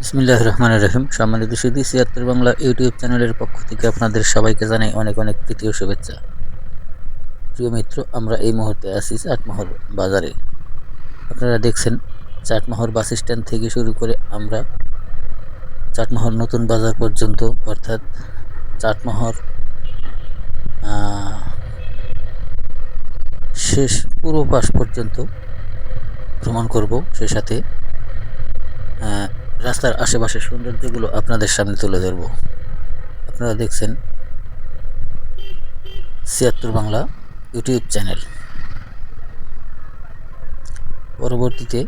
বিসমিল্লাহ রহমান রহিম। সম্মানিত সুদী সিয়াত্তর বাংলা ইউটিউব চ্যানেলের পক্ষ থেকে আপনাদের সবাইকে জানাই অনেক অনেক তৃতীয় শুভেচ্ছা। প্রিয় মিত্র, আমরা এই মুহূর্তে আছি চাটমোহর বাজারে। আপনারা দেখছেন চাটমোহর বাস স্ট্যান্ড থেকে শুরু করে আমরা চাটমোহর নতুন বাজার পর্যন্ত, অর্থাৎ চাটমোহর শেষ পুরো পাশ পর্যন্ত ভ্রমণ করব। সেই সাথে রাস্তার আশেপাশের সৌন্দর্যগুলো আপনাদের সামনে তুলে ধরব। আপনারা দেখছেন ছিয়াত্তর বাংলা ইউটিউব চ্যানেল। পরবর্তীতে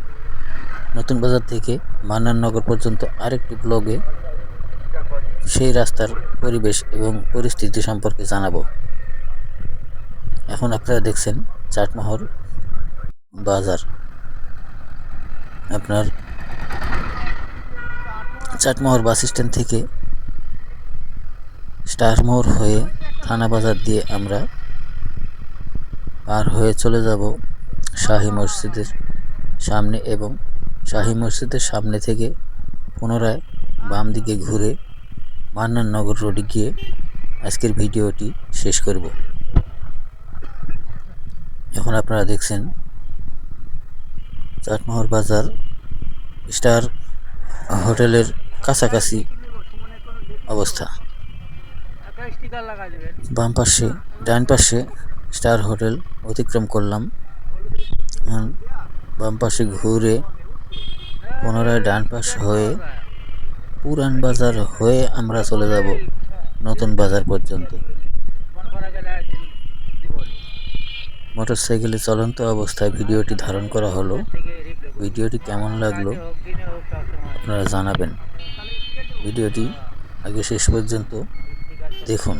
নতুন বাজার থেকে মান্নাননগর পর্যন্ত আরেকটি ব্লগে সেই রাস্তার পরিবেশ এবং পরিস্থিতি সম্পর্কে জানাব। এখন আপনারা দেখছেন চাটমোহর বাজার। আপনার চাটমোহর বাস স্ট্যান্ড থেকে স্টার মোড় হয়ে থানা বাজার দিয়ে আমরা পার হয়ে চলে যাব শাহী মসজিদের সামনে এবং শাহী মসজিদের সামনে থেকে পুনরায় বাম দিকে ঘুরে মান্নাননগর রোডে গিয়ে আজকের ভিডিওটি শেষ করব। এখন আপনারা দেখছেন চাটমোহর বাজার স্টার হোটেলের কাছাকাছি অবস্থা। বাম পাশে, ডান পাশে স্টার হোটেল অতিক্রম করলাম। বাম পাশে ঘুরে পুনরায় ডান পাশ হয়ে পুরান বাজার হয়ে আমরা চলে যাব নতুন বাজার পর্যন্ত। মোটরসাইকেলে চলন্ত অবস্থায় ভিডিওটি ধারণ করা হলো। ভিডিওটি কেমন লাগল? আপনারা জানাবেন। ভিডিওটি আগে শেষ পর্যন্ত দেখুন।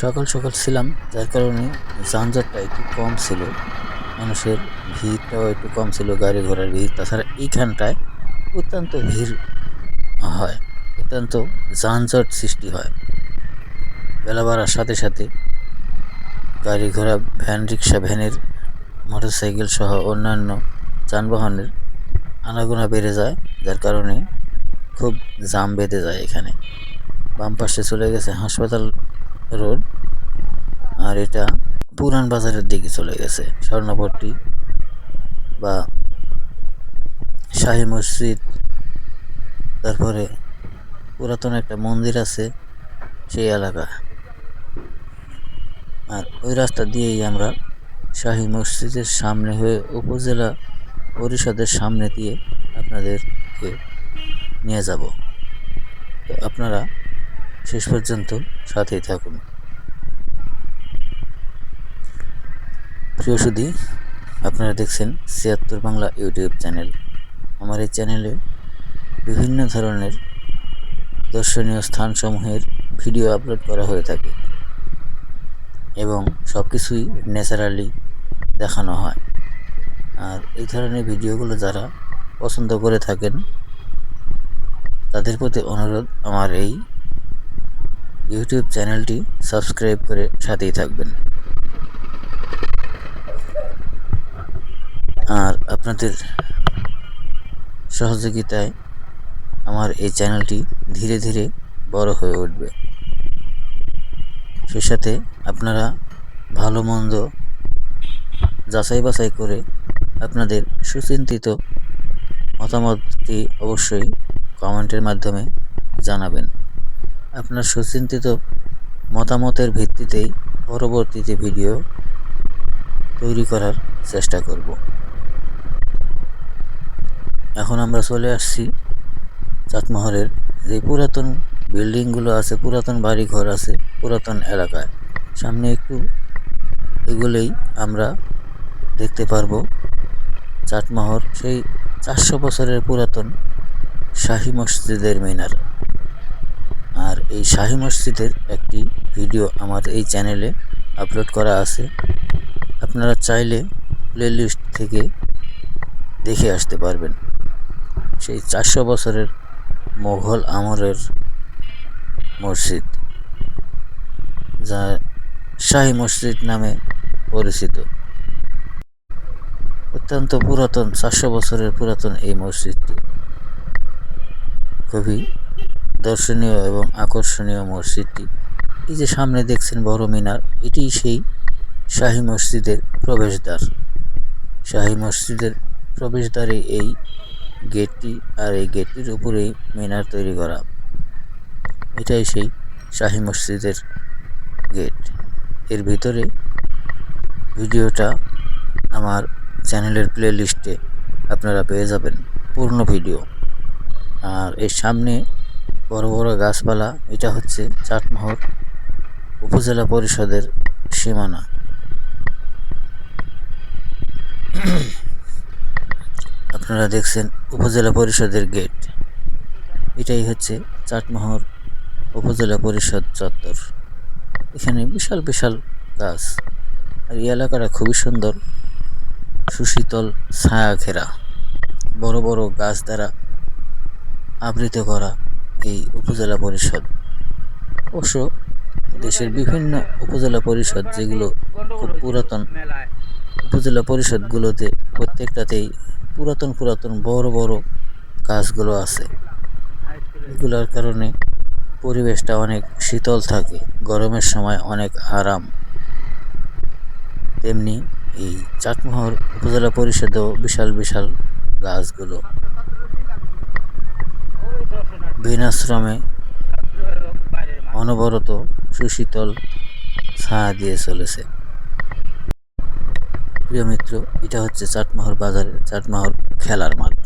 সকাল সকাল ছিলাম, যার কারণে যানজটটা একটু কম ছিল। মানুষের ভিড়টাও একটু কম ছিল, গাড়ি ঘোড়ার ভিড়। তাছাড়া এইখানটায় অত্যন্ত ভিড় হয়, অত্যন্ত যানজট সৃষ্টি হয়। বেলা বাড়ার সাথে সাথে গাড়ি ঘোড়া, ভ্যান, রিক্সা, ভ্যানের, মোটরসাইকেল সহ অন্যান্য যানবাহনের আনাগোনা বেড়ে যায়, যার কারণে খুব জাম বেঁধে যায় এখানে। বাম পাশে চলে গেছে হাসপাতাল রোড, আর এটা পুরান বাজারের দিকে চলে গেছে। স্বর্ণপট্টি বা শাহী মসজিদ, তারপরে পুরাতন একটা মন্দির আছে সেই এলাকা। আর ওই রাস্তা দিয়েই আমরা শাহী মসজিদের সামনে হয়ে উপজেলা পরিষদের সামনে দিয়ে আপনাদেরকে নিয়ে যাব। তো আপনারা শেষ পর্যন্ত সাথেই থাকুন। প্রিয় সুদী আপনারা দেখছেন ছিয়াত্তর বাংলা ইউটিউব চ্যানেল। আমার এই চ্যানেলে বিভিন্ন ধরনের দর্শনীয় স্থানসমূহের ভিডিও আপলোড করা হয়ে থাকে এবং সব কিছুই ন্যাচারালি দেখানো হয়। আর এই ধরনের ভিডিওগুলো যারা পছন্দ করে থাকেন, তাদের প্রতি অনুরোধ আমার এই ইউটিউব চ্যানেলটি সাবস্ক্রাইব করে সাথেই থাকবেন। আর আপনাদের সহযোগিতায় আমার এই চ্যানেলটি ধীরে ধীরে বড় হয়ে উঠবে। সে সাথে আপনারা ভালো মন্দ যাচাই বাছাই করে আপনাদের সুচিন্তিত মতামতটি অবশ্যই কমেন্টের মাধ্যমে জানাবেন। আপনার সুচিন্তিত মতামতের ভিত্তিতেই পরবর্তীতে ভিডিও তৈরি করার চেষ্টা করব। এখন আমরা চলে আসছি চাটমোহরের যে পুরাতন বিল্ডিংগুলো আছে, পুরাতন বাড়ি ঘর আছে, পুরাতন এলাকায়। সামনে একটু এগুলোই আমরা দেখতে পারব। চাটমোহর, সেই চারশো বছরের পুরাতন শাহী মসজিদের মিনার। আর এই শাহী মসজিদের একটি ভিডিও আমার এই চ্যানেলে আপলোড করা আছে। আপনারা চাইলে প্লেলিস্ট থেকে দেখে আসতে পারবেন। সেই চারশো বছরের মোঘল আমলের মসজিদ, যা শাহী মসজিদ নামে পরিচিত। অত্যন্ত পুরাতন, চারশো বছরের পুরাতন এই মসজিদটি। খুবই দর্শনীয় এবং আকর্ষণীয় মসজিদটি। এই যে সামনে দেখছেন বড় মিনার, এটি সেই শাহী মসজিদের প্রবেশদ্বার। শাহী মসজিদের প্রবেশদ্বারে এই গেটটি আর এই গেটটির উপরেই মিনার তৈরি করা। এটাই সেই শাহী মসজিদের গেট। এর ভিতরে ভিডিওটা আমার চ্যানেলের প্লে লিস্টে আপনারা পেয়ে যাবেন পূর্ণ ভিডিও। আর এর সামনে বড় বড় গাছপালা, এটা হচ্ছে চাটমোহর উপজেলা পরিষদের সীমানা। আপনারা দেখছেন উপজেলা পরিষদের গেট। এটাই হচ্ছে চাটমোহর উপজেলা পরিষদ চত্বর। এখানে বিশাল বিশাল গাছ। আর এই এলাকাটা খুবই সুন্দর। সুশীতল ছায়া ঘেরা বড় বড় গাছ দ্বারা আবৃত করা এই উপজেলা পরিষদ। অবশ্য দেশের বিভিন্ন উপজেলা পরিষদ যেগুলো খুব পুরাতন, উপজেলা পরিষদগুলোতে প্রত্যেকটাতেই পুরাতন পুরাতন বড় বড় গাছগুলো আছে। এগুলোর কারণে পরিবেশটা অনেক শীতল থাকে, গরমের সময় অনেক আরাম। তেমনি এই চাটমোহর উপজেলা পরিষদেও বিশাল বিশাল গাছগুলো বিনাশ্রমে অনবরত সুশীতল ছায়া দিয়ে চলেছে। প্রিয় মিত্র, এটা হচ্ছে চাটমোহর বাজারের চাটমোহর খেলার মাঠ।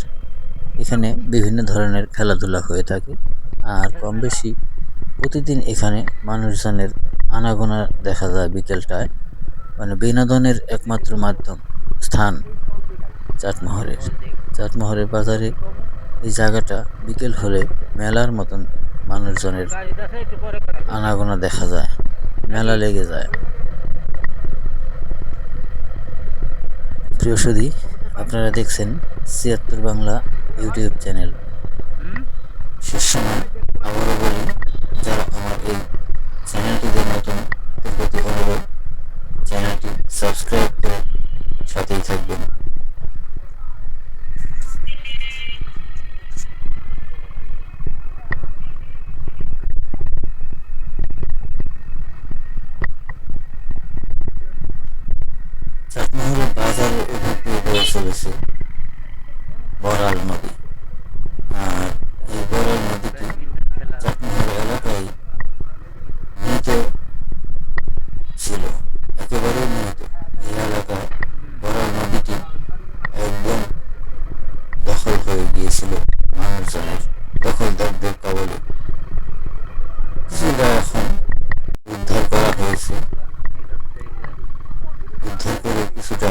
এখানে বিভিন্ন ধরনের খেলাধুলা হয়ে থাকে আর কম বেশি প্রতিদিন এখানে মানুষজনের আনাগোনা দেখা যায় বিকেলটায়। মানে বিনোদনের একমাত্র মাধ্যম, স্থান চাটমোহরের। চাটমোহরের বাজারে এই জায়গাটা বিকেল হলে মেলার মতন মানুষজনের আনাগোনা দেখা যায়, মেলা লেগে যায়। প্রিয় সুধী, আপনারা দেখছেন ছিয়াত্তর বাংলা ইউটিউব চ্যানেল। শেষ সময় আবারও বলি, যারা আমার এই চ্যানেলটিতে নতুন অনুরোধ চ্যানেলটি সাবস্ক্রাইব করে সাথেই থাকবেন। চাটমোহরের বাজারে উপকূল হয়ে চলেছে। বড়াল নদী আর এই বড়াল নদীটি চাটমোহর এলাকায় মৃত ছিল একেবারে মৃত এই এলাকায় বড়াল নদীটি একদম দখল গিয়েছিল মানুষজনের। দখলদারদের কবলে কিছুটা এখন উদ্ধার করা হয়েছে। উদ্ধার করে কিছুটা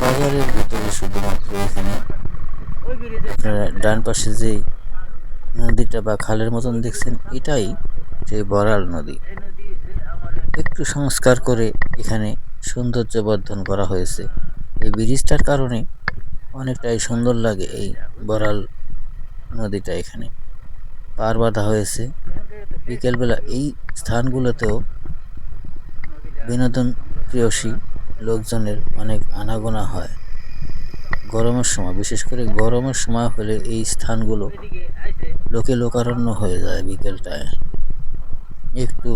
বাজারের ভিতরে শুধুমাত্র এখানে। ডান পাশে যে নদীটা বা খালের মতন দেখছেন, এটাই সেই বরাল নদী। একটু সংস্কার করে এখানে সৌন্দর্য বর্ধন করা হয়েছে। এই ব্রিজটার কারণে অনেকটাই সুন্দর লাগে এই বরাল নদীটা এখানে। পার বাঁধা হয়েছে। বিকেলবেলা এই স্থানগুলোতেও বিনোদন প্রিয়সী লোকজনের অনেক আনাগোনা হয়। গরমের সময়, বিশেষ করে গরমের সময় হলে এই স্থানগুলো লোকে লোকারণ্য হয়ে যায় বিকেলটায়। একটু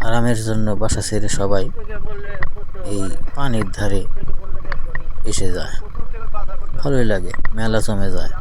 আরামের জন্য বাসা ছেড়ে সবাই এই পানির ধারে এসে যায়। ভালোই লাগে মেলা জমে যায়।